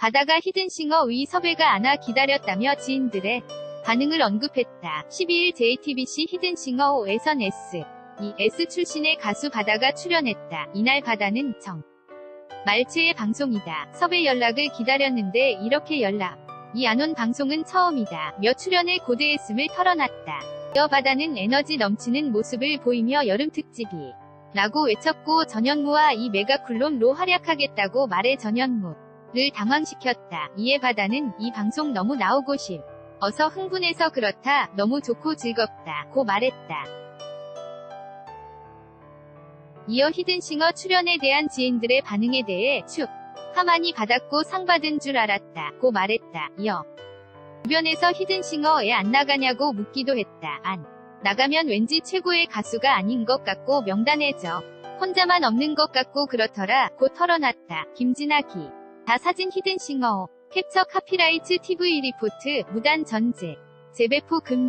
바다가 히든싱어의 섭외가 안 와 기다렸다며 지인들의 반응을 언급했다. 12일 JTBC 히든싱어 5에선 S. 이 S 출신의 가수 바다가 출연했다. 이날 바다는 정. 말체의 방송이다. 섭외 연락을 기다렸는데 이렇게 연락. 이 안 온 방송은 처음이다. 며 출연에 고대했음을 털어놨다. 이어 바다는 에너지 넘치는 모습을 보이며 여름 특집이 라고 외쳤고 전현무와 이 메가쿨론로 활약하겠다고 말해 전현무 를 당황시켰다. 이에 바다는 이 방송 너무 나오고 싶. 어서 흥분해서 그렇다. 너무 좋고 즐겁다. 고 말했다. 이어 히든싱어 출연에 대한 지인들의 반응에 대해 축. 가만히 받았고 상 받은 줄 알았다. 고 말했다. 이어 주변에서 히든싱어에 안 나가냐고 묻기도 했다. 안 나가면 왠지 최고의 가수가 아닌 것 같고 명단해져. 혼자만 없는 것 같고 그렇더라. 고 털어놨다. 김진아 기. 다 사진 히든싱어. 캡처 카피라이트 TV 리포트 무단 전제. 재배포 금지.